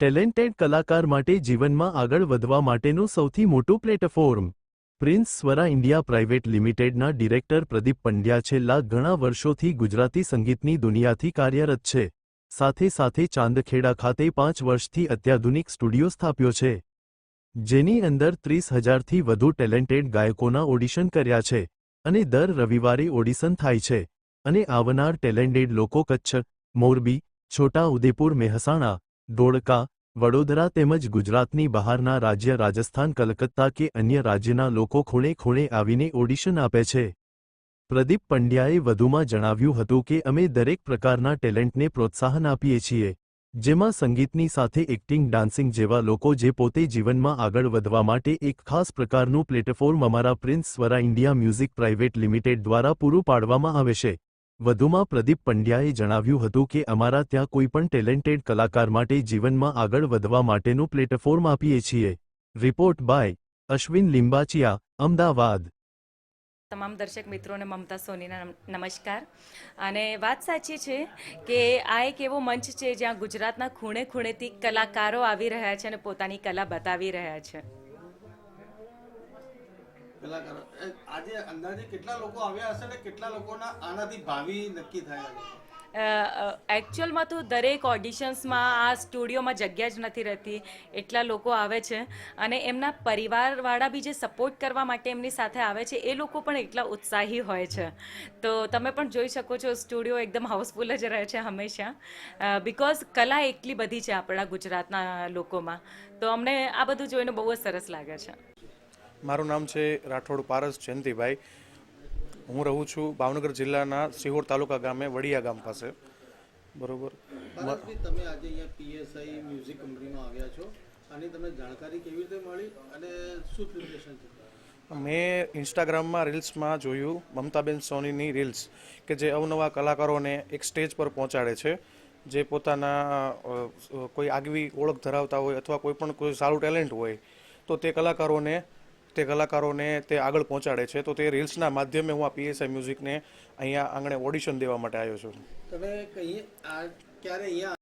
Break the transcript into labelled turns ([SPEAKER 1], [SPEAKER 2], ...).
[SPEAKER 1] Talented કલાકાર માટે જીવનમાં આગળ વધવા માટેનું સૌથી મોટું platform. Prince Swara India private લિમિટેડના ડિરેક્ટર પ્રદીપ પંડ્યા છેલ્લા ઘણા વર્ષોથી ગુજરાતી સંગીતની દુનિયાથી કાર્યરત છે. સાથે સાથે ચાંદખેડા ખાતે પાંચ વર્ષથી અત્યાધુનિક સ્ટુડિયો સ્થાપ્યો છે. જેની અંદર ત્રીસ હજારથી વધુ ટેલેન્ટેડ ગાયકોના ઓડિશન કર્યા છે અને દર રવિવારે ઓડિશન થાય છે. અને આવનાર ટેલેન્ટેડ લોકો કચ્છ, મોરબી, છોટા ઉદેપુર, મહેસાણા ધોળકા વડોદરા તેમજ ગુજરાતની બહારના રાજ્ય રાજસ્થાન, કલકત્તા કે અન્ય રાજ્યના લોકો ખૂણે ખૂણે આવીને ઓડિશન આપે છે. પ્રદીપ પંડ્યાએ વધુમાં જણાવ્યું હતું કે, અમે દરેક પ્રકારના ટેલેન્ટને પ્રોત્સાહન આપીએ છીએ, જેમાં સંગીતની સાથે એક્ટિંગ, ડાન્સિંગ જેવા લોકો જે પોતે જીવનમાં આગળ વધવા માટે એક ખાસ પ્રકારનું પ્લેટફોર્મ અમારા Prince Swara India music private limited દ્વારા પૂરું પાડવામાં આવે છે. વધુમાં પ્રદીપ પંડ્યાએ જણાવ્યું હતું કે અમારા ત્યાં કોઈપણ ટેલેન્ટેડ કલાકાર માટે જીવનમાં આગળ વધવા માટેનું પ્લેટફોર્મ આપીએ છીએ. Report by Ashwin Limbachiya, Ahmedabad.
[SPEAKER 2] તમામ દર્શક મિત્રોને મમતા સોનીના નમસ્કાર. અને વાત સાચી છે કે આ એક એવો મંચ છે જ્યાં ગુજરાતના ખૂણે ખૂણેથી કલાકારો આવી રહ્યા છે અને પોતાની કલા બતાવી રહ્યા છે.
[SPEAKER 3] કલાકારો આજે અંદાજે કેટલા લોકો આવ્યા હશે ને કેટલા લોકોના આનાથી ભાવિ નક્કી થયા
[SPEAKER 2] એકચ્યુઅલમાં તો દરેક ઓડિશન્સમાં આ સ્ટુડિયોમાં જગ્યા જ નથી રહેતી. એટલા લોકો આવે છે. અને એમના પરિવારવાળા બી જે સપોર્ટ કરવા માટે એમની સાથે આવે છે, એ લોકો પણ એટલા ઉત્સાહી હોય છે. તો તમે પણ જોઈ શકો છો સ્ટુડિયો એકદમ હાઉસફુલ જ રહે છે હંમેશા. બિકોઝ કલા એટલી બધી છે આપણા ગુજરાતના લોકોમાં. તો અમને આ બધું જોઈને બહુ જ સરસ લાગે છે.
[SPEAKER 4] મારું નામ છે રાઠોડ પારસ જયંતિભાઈ. હું રહું છું ભાવનગર જિલ્લાના સિહોર તાલુકા ગામે વડિયા ગામ પાસે. બરોબર.
[SPEAKER 3] તમે આજે અહીંયા પીએસઆઈ મ્યુઝિક કંપનીમાં આવ્યા છો. અને તમને જાણકારી કેવી રીતે મળી અને શું પ્રિપરેશન છે?
[SPEAKER 4] મેં ઇન્સ્ટાગ્રામમાં રીલ્સમાં જોયું મમતાબેન સોનીની રીલ્સ કે જે અવનવા કલાકારોને એક સ્ટેજ પર પહોંચાડે છે. જે પોતાના કોઈ આગવી ઓળખ ધરાવતા હોય અથવા કોઈ પણ કોઈ સારું ટેલેન્ટ હોય તો તે કલાકારોને તે કલાકારોને તે આગળ પહોંચાડે છે. તો તે રીલ્સના માધ્યમે હું આ પીએસઆઈ મ્યુઝિકને અહીંયા આંગણે ઓડિશન દેવા માટે આવ્યો છું.
[SPEAKER 3] તમે કહીએ ક્યારે અહીંયા